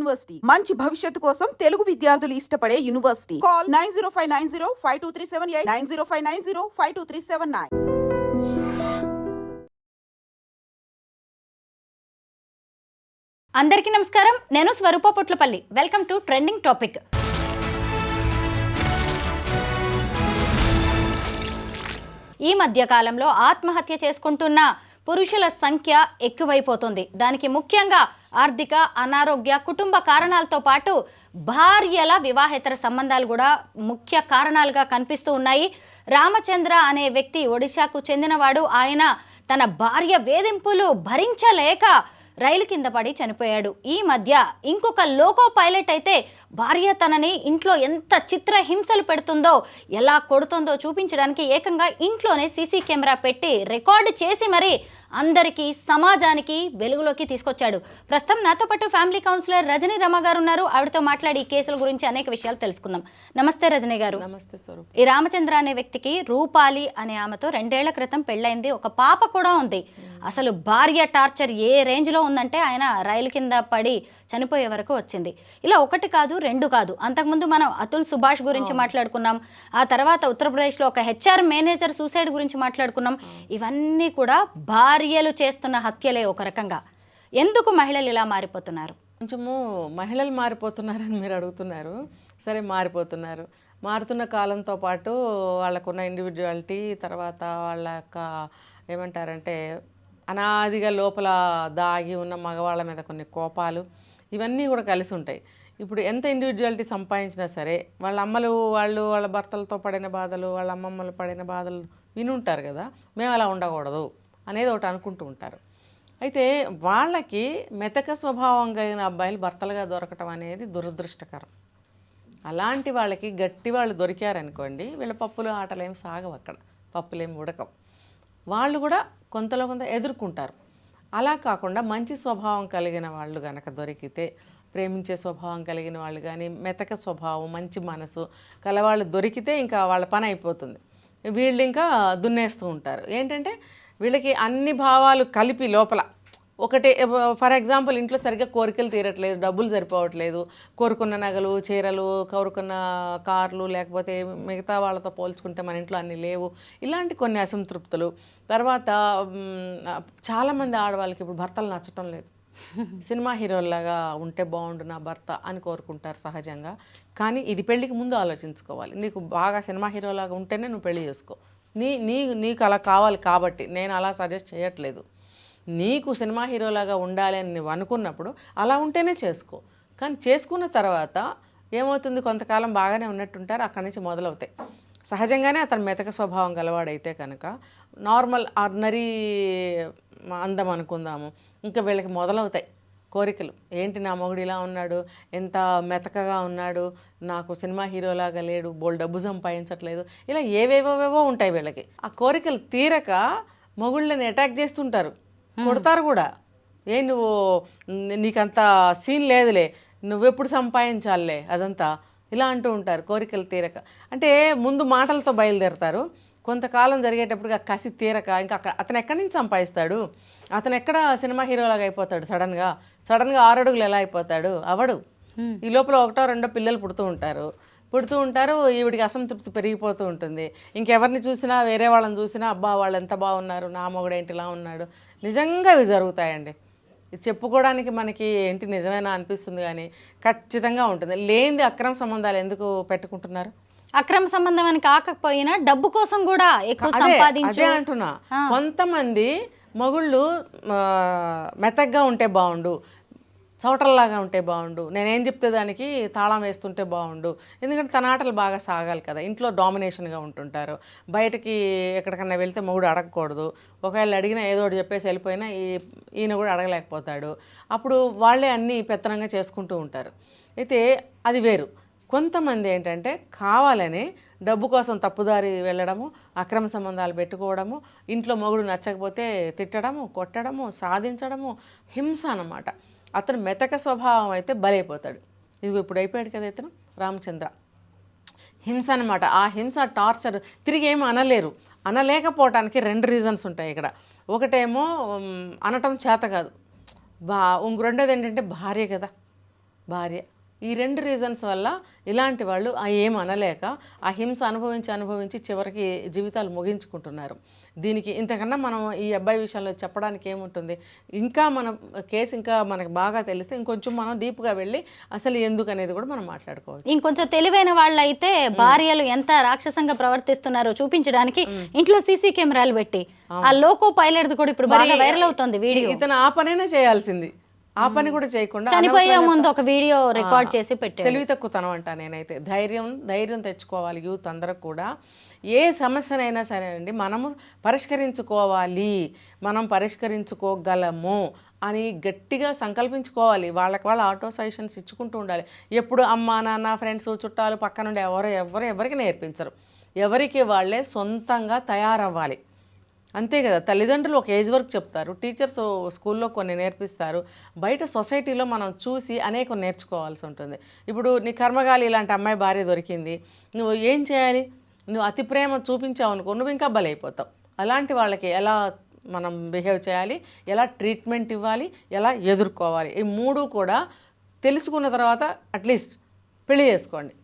University. మంచి భవిష్యత్తు కోసం తెలుగు విద్యార్థులు ఇష్టపడే university. Call nine zero five nine zero five two three seven eight nine zero five nine zero five two three seven nine. అందరికీ నమస్కారం. నేను Swaroopa Potlapalli. Welcome to trending topic. ఈ మధ్య కాలంలో ఆత్మహత్య చేసుకుంటున్న పురుషుల సంఖ్య ఎక్కువైపోతుంది. దానికి ముఖ్యంగా ఆర్థిక అనారోగ్య కుటుంబ కారణాలతో పాటు భార్యల వివాహేతర సంబంధాలు కూడా ముఖ్య కారణాలుగా కనిపిస్తూ ఉన్నాయి. రామచంద్ర అనే వ్యక్తి ఒడిశాకు చెందినవాడు. ఆయన తన భార్య వేధింపులు భరించలేక రైలు కింద పడి చనిపోయాడు. ఈ మధ్య ఇంకొక లోకో పైలట్ అయితే భార్య తనని ఇంట్లో ఎంత చిత్ర హింసలు పెడుతుందో ఎలా కొడుతుందో చూపించడానికి ఏకంగా ఇంట్లోనే సీసీ కెమెరా పెట్టి రికార్డు చేసి మరీ అందరికీ సమాజానికి వెలుగులోకి తీసుకొచ్చాడు. ప్రస్తుతం నాతో పాటు ఫ్యామిలీ కౌన్సిలర్ రజనీ రమ గారు ఉన్నారు ఆవిడతో మాట్లాడి ఈ కేసుల గురించి అనేక విషయాలు తెలుసుకుందాం. నమస్తే రజనీ గారు. నమస్తే స్వరూప్. ఈ రామచంద్ర అనే వ్యక్తికి రూపాలి అనే ఆమెతో రెండేళ్ళ క్రితం పెళ్ళైంది ఒక పాప కూడా ఉంది. అసలు భార్య టార్చర్ ఏ రేంజ్లో ఉందంటే ఆయన రైలు కింద పడి చనిపోయే వరకు వచ్చింది. ఇలా ఒకటి కాదు రెండు కాదు. అంతకుముందు మనం అతుల్ సుభాష్ గురించి మాట్లాడుకున్నాం. ఆ తర్వాత ఉత్తరప్రదేశ్లో ఒక హెచ్ఆర్ మేనేజర్ సూసైడ్ గురించి మాట్లాడుకున్నాం. ఇవన్నీ కూడా భార్యలు చేస్తున్న హత్యలే ఒక రకంగా. ఎందుకు మహిళలు ఇలా మారిపోతున్నారు? కొంచెము మహిళలు మారిపోతున్నారని మీరు అడుగుతున్నారు. సరే మారిపోతున్నారు. మారుతున్న కాలంతో పాటు వాళ్ళకున్న ఇండివిజువాలిటీ తర్వాత వాళ్ళ యొక్క ఏమంటారంటే అనాదిగా లోపల దాగి ఉన్న మగవాళ్ళ మీద కొన్ని కోపాలు ఇవన్నీ కూడా కలిసి ఉంటాయి. ఇప్పుడు ఎంత ఇండివిజువాలిటీ సంపాదించినా సరే వాళ్ళ అమ్మలు వాళ్ళు వాళ్ళ భర్తలతో పడిన బాధలు వాళ్ళ అమ్మమ్మలు పడిన బాధలు వినుంటారు కదా. మేము అలా ఉండకూడదు. అనేది ఒకటి అనుకుంటూ ఉంటారు. అయితే వాళ్ళకి మెతక స్వభావం కలిగిన అబ్బాయిలు భర్తలుగా దొరకటం అనేది దురదృష్టకరం. అలాంటి వాళ్ళకి గట్టి వాళ్ళు దొరికారనుకోండి వీళ్ళ పప్పులు ఆటలు ఏం సాగవు అక్కడ. పప్పులేం ఉడకవు. వాళ్ళు కూడా కొంతలో కొంత ఎదుర్కొంటారు. అలా కాకుండా మంచి స్వభావం కలిగిన వాళ్ళు కనుక దొరికితే ప్రేమించే స్వభావం కలిగిన వాళ్ళు కానీ మెతక స్వభావం మంచి మనసు కలవాళ్ళు దొరికితే ఇంకా వాళ్ళ పని అయిపోతుంది. వీళ్ళు ఇంకా దున్నేస్తూ ఉంటారు. ఏంటంటే వీళ్ళకి అన్ని భావాలు కలిపి లోపల. ఒకటే ఫర్ ఎగ్జాంపుల్ ఇంట్లో సరిగ్గా కోరికలు తీరట్లేదు డబ్బులు సరిపోవట్లేదు కోరుకున్న నగలు చీరలు కోరుకున్న కార్లు లేకపోతే మిగతా వాళ్ళతో పోల్చుకుంటే మన ఇంట్లో అన్నీ లేవు. ఇలాంటి కొన్ని అసంతృప్తులు. తర్వాత చాలామంది ఆడవాళ్ళకి ఇప్పుడు భర్తలు నచ్చటం లేదు. సినిమా హీరోలాగా ఉంటే బాగుండు నా భర్త అని కోరుకుంటారు సహజంగా. కానీ ఇది పెళ్ళికి ముందు ఆలోచించుకోవాలి. నీకు బాగా సినిమా హీరోలాగా ఉంటేనే నువ్వు పెళ్ళి చేసుకో. నీ నీ నీకు అలా కావాలి కాబట్టి నేను అలా సజెస్ట్ చేయట్లేదు. నీకు సినిమా హీరోలాగా ఉండాలి అని నువ్వు అనుకున్నప్పుడు అలా ఉంటేనే చేసుకో. కానీ చేసుకున్న తర్వాత ఏమవుతుంది? కొంతకాలం బాగానే ఉన్నట్టుంటారు అక్కడి నుంచి మొదలవుతాయి. సహజంగానే అతను మెతక స్వభావం గలవాడైతే కనుక నార్మల్ ఆర్డినరీ అందం అనుకుందాము. ఇంకా వీళ్ళకి మొదలవుతాయి. కోరికలు. ఏంటి నా మొగుడు ఇలా ఉన్నాడు? ఎంత మెతకగా ఉన్నాడు? నాకు సినిమా హీరోలాగా లేడు. బోల్ డబ్బు సంపాదించట్లేదు. ఇలా ఏవేవేవేవో ఉంటాయి వీళ్ళకి. ఆ కోరికలు తీరక మొగుళ్ళని అటాక్ చేస్తుంటారు. కొడతారు కూడా. ఏ నువ్వు నీకంత సీన్ లేదులే. నువ్వెప్పుడు సంపాదించాలే అదంతా. ఇలా అంటూ ఉంటారు కోరికలు తీరక. అంటే ముందు మాటలతో బయలుదేరతారు. కొంతకాలం జరిగేటప్పుడు ఆ కసి తీరక ఇంకా అక్కడ అతను ఎక్కడి నుంచి సంపాదిస్తాడు? అతను ఎక్కడ సినిమా హీరోలాగా అయిపోతాడు సడన్గా? సడన్గా ఆరడుగులు ఎలా అయిపోతాడు? అవడు. ఈ లోపల ఒకటో రెండో పిల్లలు పుడుతూ ఉంటారు. పుడుతూ ఉంటారు ఈవిడికి అసంతృప్తి పెరిగిపోతూ ఉంటుంది. ఇంకెవరిని చూసినా వేరే వాళ్ళని చూసినా అబ్బా వాళ్ళు ఎంత బాగున్నారు నా మొగుడేంటి ఇలా ఉన్నాడు. నిజంగా ఇవి జరుగుతాయండి. చెప్పుకోవడానికి మనకి ఏంటి నిజమేనా అనిపిస్తుంది కానీ ఖచ్చితంగా ఉంటుంది. లేనిది అక్రమ సంబంధాలు ఎందుకు పెట్టుకుంటున్నారు? అక్రమ సంబంధం అని కాకపోయినా డబ్బు కోసం కూడా ఎక్కువ సంపాదించు అంటున్నా. కొంతమంది మగుళ్ళు ఆ, మెత్తగ్గా ఉంటే బాగుండు చౌటల్లాగా ఉంటే బాగుండు నేనేం చెప్తే దానికి తాళం వేస్తుంటే బాగుండు ఎందుకంటే తన ఆటలు బాగా సాగాలి కదా ఇంట్లో డామినేషన్గా ఉంటుంటారు. బయటకి ఎక్కడికన్నా వెళ్తే మొగుడు అడగకూడదు. ఒకవేళ అడిగినా ఏదో ఒకటి చెప్పేసి వెళ్ళిపోయినా ఈ ఈయన కూడా అడగలేకపోతాడు. అప్పుడు వాళ్ళే అన్నీ పెత్తనంగా చేసుకుంటూ ఉంటారు. అయితే అది వేరు. కొంతమంది ఏంటంటే కావాలని డబ్బు కోసం తప్పుదారి వెళ్ళడము అక్రమ సంబంధాలు పెట్టుకోవడము ఇంట్లో మొగుడు నచ్చకపోతే తిట్టడము కొట్టడము సాధించడము హింస అన్నమాట. అతను మెతక స్వభావం అయితే బలైపోతాడు. ఇదిగో ఇప్పుడు అయిపోయాడు కదా ఇతను రామచంద్ర. హింస అనమాట ఆ హింస టార్చర్ తిరిగి ఏమి అనలేరు. అనలేకపోవటానికి రెండు రీజన్స్ ఉంటాయి ఇక్కడ. ఒకటేమో అనటం చేత కాదు. బా ఇంక రెండోది ఏంటంటే భార్య కదా. భార్య. ఈ రెండు రీజన్స్ వల్ల ఇలాంటి వాళ్ళు ఆ ఏం అనలేక ఆ హింస అనుభవించి అనుభవించి చివరికి జీవితాలు ముగించుకుంటున్నారు. దీనికి ఇంతకన్నా మనం ఈ అబ్బాయి విషయంలో చెప్పడానికి ఏముంటుంది? ఇంకా మనం కేసు ఇంకా మనకు బాగా తెలిస్తే ఇంకొంచెం మనం డీప్గా వెళ్ళి అసలు ఎందుకు అనేది కూడా మనం మాట్లాడుకోవచ్చు. ఇంకొంచెం తెలివైన వాళ్ళు అయితే భార్యలు ఎంత రాక్షసంగా ప్రవర్తిస్తున్నారో చూపించడానికి ఇంట్లో సీసీ కెమెరాలు పెట్టి ఆ లోకో పైలట్ కూడా ఇప్పుడు బాగా వైరల్ అవుతుంది వీడియో. ఇతను ఆ పనైనా చేయాల్సింది. ఆ పని కూడా చేయకుండా చనిపోయే ముందు ఒక వీడియో రికార్డ్ చేసి పెట్టాడు తెలివి తక్కువతనం అంట నేనైతే. ధైర్యం ధైర్యం తెచ్చుకోవాలి యూత్ అందరూ కూడా. ఏ సమస్యనైనా సరే అండి మనము పరిష్కరించుకోవాలి మనం పరిష్కరించుకోగలము అని గట్టిగా సంకల్పించుకోవాలి. వాళ్ళకి వాళ్ళ ఆటో సజెషన్స్ ఇచ్చుకుంటూ ఉండాలి. ఎప్పుడు అమ్మ నాన్న ఫ్రెండ్స్ చుట్టాలు పక్క నుండి ఎవరు ఎవరు ఎవరికి నేర్పించరు. ఎవరికి వాళ్ళే సొంతంగా తయారవ్వాలి. అంతే కదా తల్లిదండ్రులు ఒక ఏజ్ వరకు చెప్తారు టీచర్స్ స్కూల్లో కొన్ని నేర్పిస్తారు బయట సొసైటీలో మనం చూసి అనేకం నేర్చుకోవాల్సి ఉంటుంది. ఇప్పుడు నీ కర్మగాలి ఇలాంటి అమ్మాయి భార్య దొరికింది నువ్వు ఏం చేయాలి? నువ్వు అతి ప్రేమ చూపించావు అనుకో నువ్వు ఇంకా బలైపోతావు. అలాంటి వాళ్ళకి ఎలా మనం బిహేవ్ చేయాలి? ఎలా ట్రీట్మెంట్ ఇవ్వాలి? ఎలా ఎదుర్కోవాలి? ఈ మూడు కూడా తెలుసుకున్న తర్వాత అట్లీస్ట్ పెళ్ళి చేసుకోండి.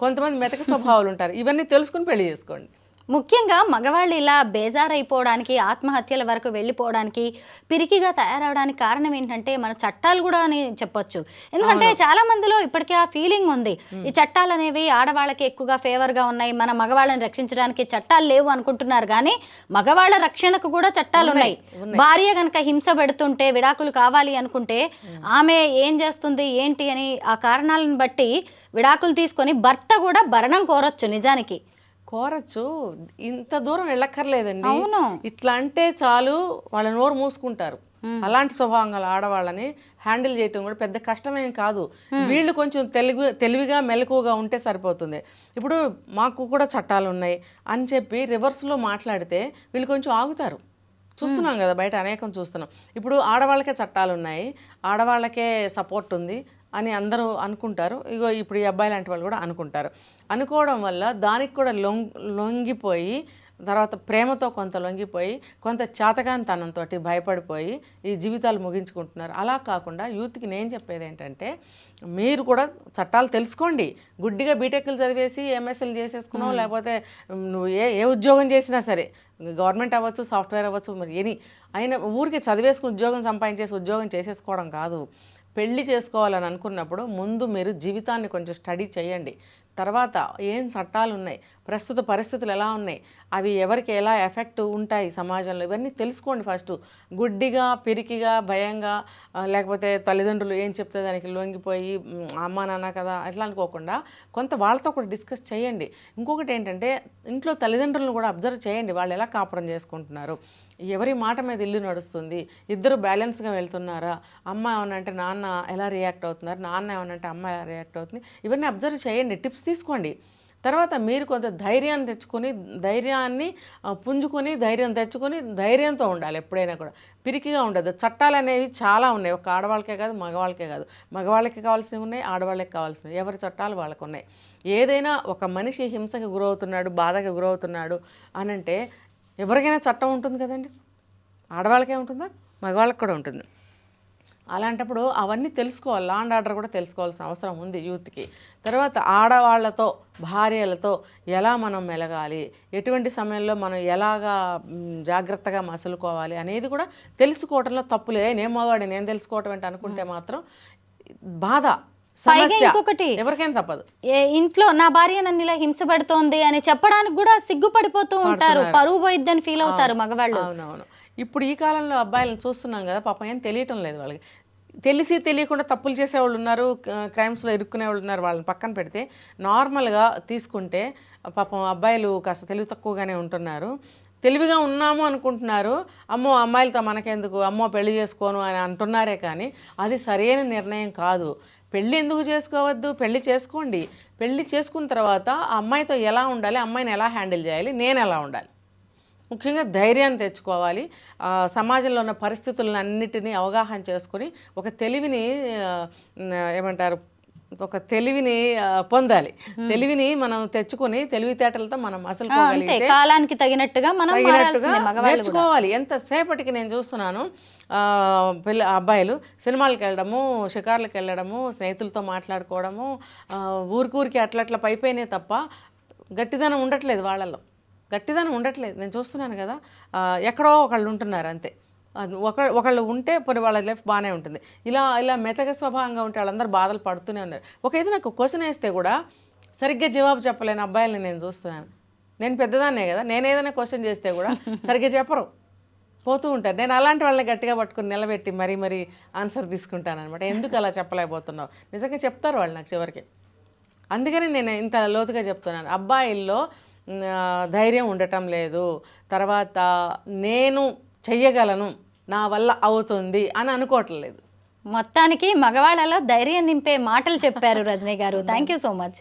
కొంతమంది మెతక స్వభావాలు ఉంటారు ఇవన్నీ తెలుసుకుని పెళ్ళి చేసుకోండి. ముఖ్యంగా మగవాళ్ళు ఇలా బేజారైపోవడానికి ఆత్మహత్యల వరకు వెళ్ళిపోవడానికి పిరికిగా తయారవడానికి కారణం ఏంటంటే మన చట్టాలు కూడా అని చెప్పొచ్చు. ఎందుకంటే చాలా మందిలో ఇప్పటికే ఆ ఫీలింగ్ ఉంది. ఈ చట్టాలు అనేవి ఆడవాళ్ళకి ఎక్కువగా ఫేవర్గా ఉన్నాయి. మన మగవాళ్ళని రక్షించడానికి చట్టాలు లేవు అనుకుంటున్నారు. కానీ మగవాళ్ళ రక్షణకు కూడా చట్టాలు ఉన్నాయి. భార్య గనక హింస పెడుతుంటే విడాకులు కావాలి అనుకుంటే ఆమె ఏం చేస్తుంది ఏంటి అని ఆ కారణాలను బట్టి విడాకులు తీసుకొని భర్త కూడా భరణం కోరొచ్చు నిజానికి. కోరచ్చు. ఇంత దూరం వెళ్ళక్కర్లేదండి. అవును. ఇట్లా అంటే చాలు వాళ్ళ నోరు మూసుకుంటారు. అలాంటి స్వభావం గల ఆడవాళ్ళని హ్యాండిల్ చేయటం కూడా పెద్ద కష్టమేం కాదు. వీళ్ళు కొంచెం తెలివి తెలివిగా మెలకువగా ఉంటే సరిపోతుంది. ఇప్పుడు మాకు కూడా చట్టాలు ఉన్నాయి అని చెప్పి రివర్స్లో మాట్లాడితే వీళ్ళు కొంచెం ఆగుతారు. చూస్తున్నాం కదా బయట అనేకం చూస్తున్నాం. ఇప్పుడు ఆడవాళ్ళకే చట్టాలు ఉన్నాయి ఆడవాళ్ళకే సపోర్ట్ ఉంది. అని అందరూ అనుకుంటారు. ఇగో ఇప్పుడు ఈ అబ్బాయి లాంటి వాళ్ళు కూడా అనుకుంటారు. అనుకోవడం వల్ల దానికి కూడా లొంగ్ లొంగిపోయి తర్వాత ప్రేమతో కొంత లొంగిపోయి కొంత చాతగానితనంతో భయపడిపోయి ఈ జీవితాలు ముగించుకుంటున్నారు. అలా కాకుండా యూత్కి నేను చెప్పేది ఏంటంటే మీరు కూడా చట్టాలు తెలుసుకోండి. గుడ్డిగా బీటెక్లు చదివేసి ఎంఎస్ఎల్ చేసేసుకున్నావు లేకపోతే నువ్వు ఏ ఏ ఉద్యోగం చేసినా సరే గవర్నమెంట్ అవ్వచ్చు సాఫ్ట్వేర్ అవ్వచ్చు మరి ఎనీ. అయినా ఊరికి చదివేసుకుని ఉద్యోగం సంపాదించేసి ఉద్యోగం చేసేసుకోవడం కాదు. పెళ్ళి చేసుకోవాలని అనుకున్నప్పుడు ముందు మీరు జీవితాన్ని కొంచెం స్టడీ చేయండి. తర్వాత ఏం చట్టాలు ఉన్నాయి? ప్రస్తుత పరిస్థితులు ఎలా ఉన్నాయి? అవి ఎవరికి ఎలా ఎఫెక్ట్ ఉంటాయి సమాజంలో? ఇవన్నీ తెలుసుకోండి ఫస్ట్. గుడ్డిగా పిరికిగా భయంగా లేకపోతే తల్లిదండ్రులు ఏం చెప్తే దానికి లొంగిపోయి అమ్మ అమ్మా నాన్న కదా అట్లా అనుకోకుండా కొంత వాళ్ళతో కూడా డిస్కస్ చేయండి. ఇంకొకటి ఏంటంటే ఇంట్లో తల్లిదండ్రులను కూడా అబ్జర్వ్ చేయండి. వాళ్ళు ఎలా కాపురం చేసుకుంటున్నారు? ఎవరి మాట మీద ఇల్లు నడుస్తుంది? ఇద్దరు బ్యాలెన్స్గా వెళ్తున్నారా? అమ్మ ఏమనంటే నాన్న ఎలా రియాక్ట్ అవుతున్నారు? నాన్న ఏమనంటే అమ్మ ఎలా రియాక్ట్ అవుతుంది? ఇవన్నీ అబ్జర్వ్ చేయండి టిప్స్ తీసుకోండి. తర్వాత మీరు కొంత ధైర్యాన్ని తెచ్చుకొని ధైర్యాన్ని పుంజుకొని ధైర్యం తెచ్చుకొని ధైర్యంతో ఉండాలి ఎప్పుడైనా కూడా. పిరికిగా ఉండదు. చట్టాలు అనేవి చాలా ఉన్నాయి. ఒక ఆడవాళ్ళకే కాదు మగవాళ్ళకే కాదు. మగవాళ్ళకి కావాల్సినవి ఉన్నాయి ఆడవాళ్ళకి కావాల్సినవి. ఎవరి చట్టాలు వాళ్ళకు ఉన్నాయి. ఏదైనా ఒక మనిషి హింసకు గురవుతున్నాడు బాధకు గురవుతున్నాడు అనంటే ఎవరికైనా చట్టం ఉంటుంది కదండి. ఆడవాళ్ళకే ఉంటుందా? మగవాళ్ళకి కూడా ఉంటుంది. అలాంటప్పుడు అవన్నీ తెలుసుకోవాలి. లా అండ్ ఆర్డర్ కూడా తెలుసుకోవాల్సిన అవసరం ఉంది యూత్కి. తర్వాత ఆడవాళ్ళతో భార్యలతో ఎలా మనం మెలగాలి? ఎటువంటి సమయంలో మనం ఎలాగా జాగ్రత్తగా మసులుకోవాలి అనేది కూడా తెలుసుకోవడంలో తప్పులే. నేను మగవాడి నేను తెలుసుకోవటం ఏంటి అనుకుంటే మాత్రం బాధ పైగా ఇంకొకటి ఎవరికైనా తప్పదు. ఏ ఇంట్లో నా భార్య నన్ను ఇలా హింస పెడుతోంది అని చెప్పడానికి కూడా సిగ్గుపడిపోతూ ఉంటారు. పరువు పోయిద్దని ఫీల్ అవుతారు మగవాళ్ళు. అవునవును. ఇప్పుడు ఈ కాలంలో అబ్బాయిలను చూస్తున్నాం కదా పాపం ఏం తెలియటం లేదు వాళ్ళకి. తెలిసి తెలియకుండా తప్పులు చేసేవాళ్ళు ఉన్నారు క్రైమ్స్లో ఇరుక్కునే వాళ్ళు ఉన్నారు. వాళ్ళని పక్కన పెడితే నార్మల్గా తీసుకుంటే పాపం అబ్బాయిలు కాస్త తెలివి తక్కువగానే ఉంటున్నారు. తెలివిగా ఉన్నాము అనుకుంటున్నారు. అమ్మో అమ్మాయిలతో మనకెందుకు? అమ్మో పెళ్ళి చేసుకోను అని అంటున్నారే కానీ అది సరైన నిర్ణయం కాదు. పెళ్ళి ఎందుకు చేసుకోవద్దు? పెళ్ళి చేసుకోండి. పెళ్ళి చేసుకున్న తర్వాత ఆ అమ్మాయితో ఎలా ఉండాలి? అమ్మాయిని ఎలా హ్యాండిల్ చేయాలి? నేను ఎలా ఉండాలి? ముఖ్యంగా ధైర్యాన్ని తెచ్చుకోవాలి. సమాజంలో ఉన్న పరిస్థితులను అన్నిటినీ అవగాహన చేసుకొని ఒక తెలివిని ఏమంటారు ఒక తెలివిని పొందాలి. తెలివిని మనం తెచ్చుకొని తెలివితేటలతో మనం అసలు కాలానికి తగినట్టుగా మనం. నేర్చుకోవాలి. ఎంతసేపటికి నేను చూస్తున్నాను పిల్ల అబ్బాయిలు సినిమాలకు వెళ్ళడము షికార్లకు వెళ్ళడము స్నేహితులతో మాట్లాడుకోవడము ఊరికూరికి అట్లా అట్లా పైపోయినాయి తప్ప గట్టిదనం ఉండట్లేదు వాళ్ళల్లో. గట్టిదనం ఉండట్లేదు. నేను చూస్తున్నాను కదా ఎక్కడో ఒకళ్ళు ఉంటున్నారు అంతే. ఒక ఒకళ్ళు ఉంటే పోనీ వాళ్ళ లైఫ్ బాగానే ఉంటుంది. ఇలా ఇలా మెతక స్వభావంగా ఉంటే వాళ్ళందరూ బాధలు పడుతూనే ఉన్నారు. ఒక ఏదైనా నాకు క్వశ్చన్ వేస్తే కూడా సరిగ్గా జవాబు చెప్పలేని అబ్బాయిల్ని నేను చూస్తున్నాను. నేను పెద్దదాన్నే కదా నేను ఏదైనా క్వశ్చన్ చేస్తే కూడా సరిగ్గా చెప్పరు. పోతూ ఉంటారు. నేను అలాంటి వాళ్ళని గట్టిగా పట్టుకుని నిలబెట్టి మరీ మరీ ఆన్సర్ తీసుకుంటాను అనమాట ఎందుకు అలా చెప్పలేకపోతున్నావు? నిజంగా చెప్తారు వాళ్ళు నాకు చివరికి. అందుకని నేను ఇంత లోతుగా చెప్తున్నాను. అబ్బాయిల్లో ధైర్యం ఉండటం లేదు. తర్వాత నేను చెయ్యగలను నా వల్ల అవుతుంది అని అనుకోవట్లేదు. మొత్తానికి మగవాళ్ళలో ధైర్యం నింపే మాటలు చెప్పారు రజనీ గారు. Thank you so much